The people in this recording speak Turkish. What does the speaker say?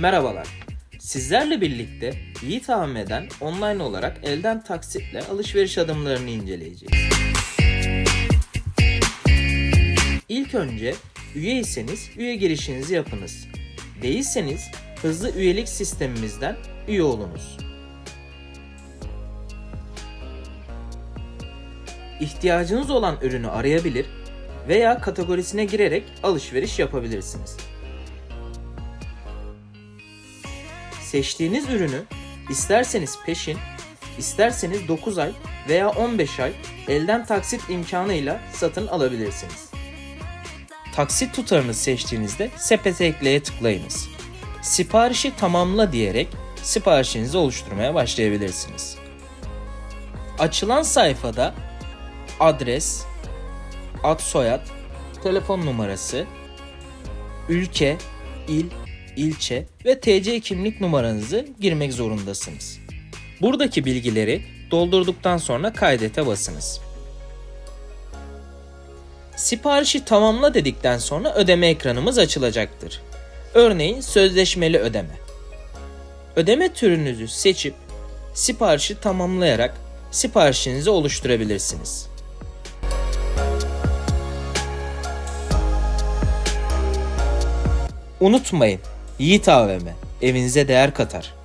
Merhabalar. Sizlerle birlikte Yiğit AVM'den online olarak elden taksitle alışveriş adımlarını inceleyeceğiz. İlk önce üyeyseniz üye girişinizi yapınız. Değilseniz hızlı üyelik sistemimizden üye olunuz. İhtiyacınız olan ürünü arayabilir veya kategorisine girerek alışveriş yapabilirsiniz. Seçtiğiniz ürünü isterseniz peşin, isterseniz 9 ay veya 15 ay elden taksit imkanıyla satın alabilirsiniz. Taksit tutarını seçtiğinizde sepete ekleye tıklayınız. Siparişi tamamla diyerek siparişinizi oluşturmaya başlayabilirsiniz. Açılan sayfada adres, ad soyad, telefon numarası, ülke, il, ilçe ve TC kimlik numaranızı girmek zorundasınız. Buradaki bilgileri doldurduktan sonra kaydete basınız. Siparişi tamamla dedikten sonra ödeme ekranımız açılacaktır. Örneğin sözleşmeli ödeme. Ödeme türünüzü seçip siparişi tamamlayarak siparişinizi oluşturabilirsiniz. Unutmayın, Yiğit AVM evinize değer katar.